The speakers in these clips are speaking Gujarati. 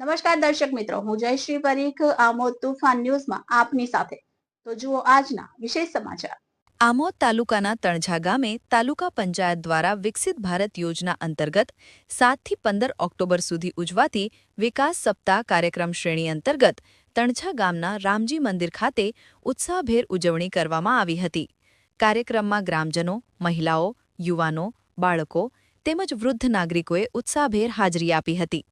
નમસ્કાર દર્શક મિત્રો, હું જયશ્રી પરીખ, આમોદ તુફાન ન્યૂઝમાં આપની સાથે. તો જુઓ આજના વિશેષ સમાચાર. આમોદ તાલુકાના તણઝા ગામે તાલુકા પંચાયત દ્વારા વિકસિત ભારત યોજના અંતર્ગત સાતથી પંદર ઓક્ટોબર સુધી ઉજવાતી વિકાસ સપ્તાહ કાર્યક્રમ શ્રેણી અંતર્ગત તણઝા ગામના રામજી મંદિર ખાતે ઉત્સાહભેર ઉજવણી કરવામાં આવી હતી. કાર્યક્રમમાં ગ્રામજનો, મહિલાઓ, યુવાનો, બાળકો તેમજ વૃદ્ધ નાગરિકોએ ઉત્સાહભેર હાજરી આપી હતી.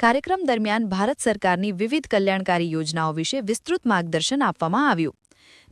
કાર્યક્રમ દરમિયાન ભારત સરકારની વિવિધ કલ્યાણકારી યોજનાઓ વિશે વિસ્તૃત માર્ગદર્શન આપવામાં આવ્યું.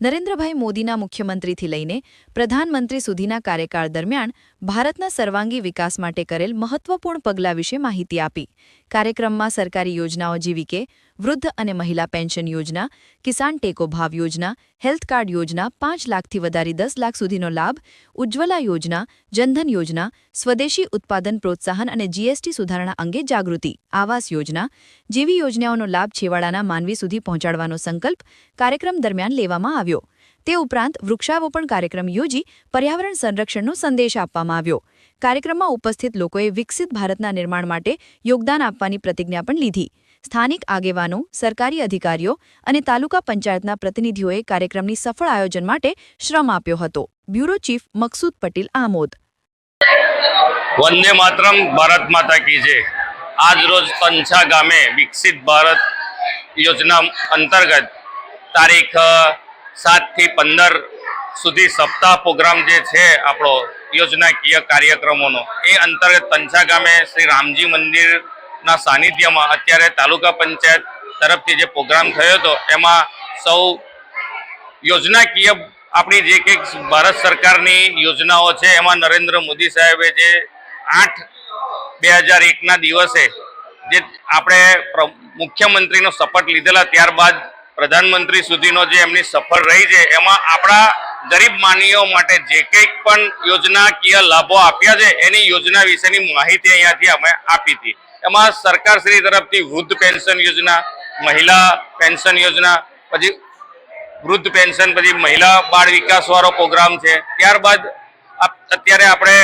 નરેન્દ્રભાઈ મોદીના મુખ્યમંત્રીથી લઈને પ્રધાનમંત્રી સુધીના કાર્યકાળ દરમિયાન ભારતના સર્વાંગી વિકાસ માટે કરેલ મહત્વપૂર્ણ પગલાં વિશે માહિતી આપી. કાર્યક્રમમાં સરકારી યોજનાઓ જેવી કે વૃદ્ધ અને મહિલા પેન્શન યોજના, કિસાન ટેકો ભાવ યોજના, હેલ્થ કાર્ડ યોજના, પાંચ લાખથી વધારી દસ લાખ સુધીનો લાભ, ઉજ્જવલા યોજના, જનધન યોજના, સ્વદેશી ઉત્પાદન પ્રોત્સાહન અને જીએસટી સુધારણા અંગે જાગૃતિ. આવાસ યોજના, જેવી યોજનાઓનો લાભ છેવાડાના માનવી સુધી પહોંચાડવાનો સંકલ્પ કાર્યક્રમ દરમિયાન લેવામાં આવ્યો. તે ઉપરાંત વૃક્ષારોપણ કાર્યક્રમ યોજી પર્યાવરણ સંરક્ષણનો સંદેશ આપવામાં આવ્યો. કાર્યક્રમમાં ઉપસ્થિત લોકોએ વિકસિત ભારતના નિર્માણ માટે યોગદાન આપવાની પ્રતિજ્ઞા પણ લીધી. સ્થાનિક આગેવાનો, સરકારી અધિકારીઓ અને તાલુકા પંચાયતના પ્રતિનિધિઓએ કાર્યક્રમની સફળ આયોજન માટે શ્રમ આપ્યો હતો. Bureau chief Maqsood Patel Amod. Vande Mataram Bharat માતા કી આજ રોજ પંછા ગામે વિકસિત ભારત યોજના અંતર્ગત તારીખ સાતથી પંદર સુધી સપ્તાહ પ્રોગ્રામ જે છે, આપણો યોજનાકીય કાર્યક્રમોનો, એ અંતર્ગત પંછા ગામે શ્રી રામજી મંદિરના સાનિધ્યમાં અત્યારે તાલુકા પંચાયત તરફથી જે પ્રોગ્રામ થયો હતો, એમાં સૌ યોજનાકીય આપણી જે કંઈક ભારત સરકારની યોજનાઓ છે, એમાં નરેન્દ્ર મોદી સાહેબે જે આઠ બે હજાર એકના દિવસે જે આપણે મુખ્યમંત્રીનો શપથ લીધેલા ત્યારબાદ પ્રધાનમંત્રી સુધીનો જે એમની સફર રહી છે, એમાં આપણા ગરીબ માનવીઓ માટે જે કંઈક પણ યોજનાકીય લાભો આપ્યા છે, એની યોજના વિશેની માહિતી અહીંયાથી અમે આપી હતી. એમાં સરકારશ્રી તરફથી વૃદ્ધ પેન્શન યોજના, મહિલા પેન્શન યોજના, પછી વૃદ્ધ પેન્શન, પછી મહિલા બાળ વિકાસવાળો પ્રોગ્રામ છે. ત્યારબાદ અત્યારે આપણે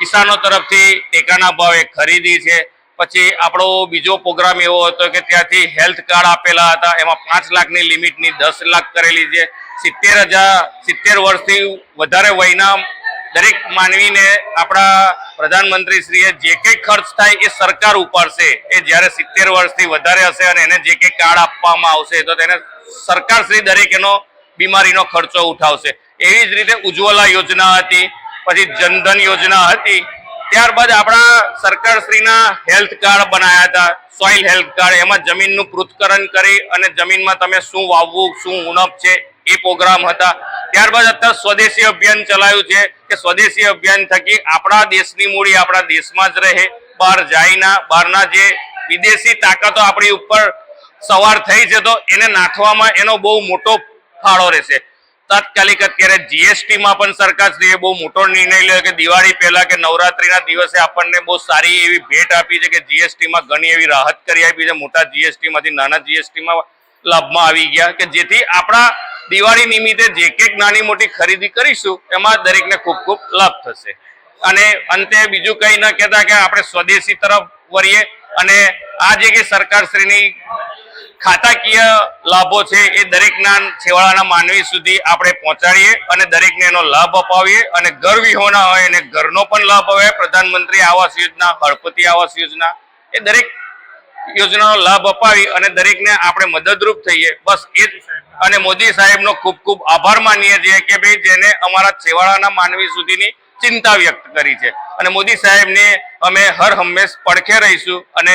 કિસાનો તરફથી ટેકાના ભાવે ખરીદી છે. પછી આપણો બીજો પ્રોગ્રામ એવો હતો કે ત્યાંથી હેલ્થ કાર્ડ આપેલા હતા. એમાં પાંચ લાખની લિમિટની દસ લાખ કરેલી છે. સિત્તેર હજાર, સિત્તેર વર્ષથી વધારે વયના દરેક માનવીને આપણા પ્રધાનમંત્રીશ્રીએ જે કંઈ ખર્ચ થાય એ સરકાર ઉપાડશે. એ જ્યારે સિત્તેર વર્ષથી વધારે હશે અને એને જે કંઈ કાર્ડ આપવામાં આવશે, તો તેને સરકારશ્રી દરેક એનો બીમારીનો ખર્ચો ઉઠાવશે. એવી જ રીતે ઉજ્જવલા યોજના હતી, પછી જનધન યોજના હતી ત્યારબાદ આપણા સરકારશ્રીના હેલ્થ કાર્ડ બનાવ્યા હતા, સોઇલ હેલ્થ કાર્ડ, એમાં જમીનનું પૃથ્થકરણ કરી અને જમીનમાં તમે શું વાવવું, શું ઉણપ છે, એ પ્રોગ્રામ હતા. ત્યારબાદ અત્યારે સ્વદેશી અભિયાન ચલાવ્યું છે કે સ્વદેશી અભિયાન થકી આપણા દેશની મૂડી આપણા દેશમાં જ રહે. બહાર જાય ના, બહારના જે વિદેશી તાકાતો આપણી ઉપર સવાર થઈ છે તો એને નાથવામાં એનો બહુ મોટો ફાળો રહેશે. તાત્કાલિક અત્યારે જીએસટી માં પણ સરકારશ્રીએ બહુ મોટો નિર્ણય લીધો કે દિવાળી પહેલા કે નવરાત્રીના દિવસે આપણને બહુ સારી એવી ભેટ આપી છે કે જીએસટી માં ઘણી એવી રાહત કરી આપી છે. મોટા જીએસટી માંથી નાના જીએસટી માં લાભમાં આવી ગયા કે જેથી આપણા દિવાળી નિમિત્તે જે કંઈક નાની મોટી ખરીદી કરીશું, એમાં દરેકને ખૂબ ખૂબ લાભ થશે. અને અંતે બીજું કંઈ ન કહેતા કે આપણે સ્વદેશી તરફ વળીએ અને આ જે કે સરકારશ્રીની ખાતાકીય લાભો છે એ દરેકના છેવાડાના માનવી સુધી આપણે પહોંચાડીએ અને દરેકને એનો લાભ અપાવીએ અને ઘર વિહોના હોય એને ઘરનો પણ લાભ આવે પ્રધાનમંત્રી આવાસ યોજના હળપતિ આવાસ યોજના, એ દરેક યોજનાનો લાભ અપાવી અને દરેકને આપણે મદદરૂપ થઈએ. બસ એ અને મોદી સાહેબનો ખૂબ ખૂબ આભાર માનીએ છીએ કે ભાઈ જેને અમારા છેવાડાના માનવી સુધીની ચિંતા વ્યક્ત કરી છે. અને મોદી સાહેબને અમે હર હંમેશ પડખે રહીશું અને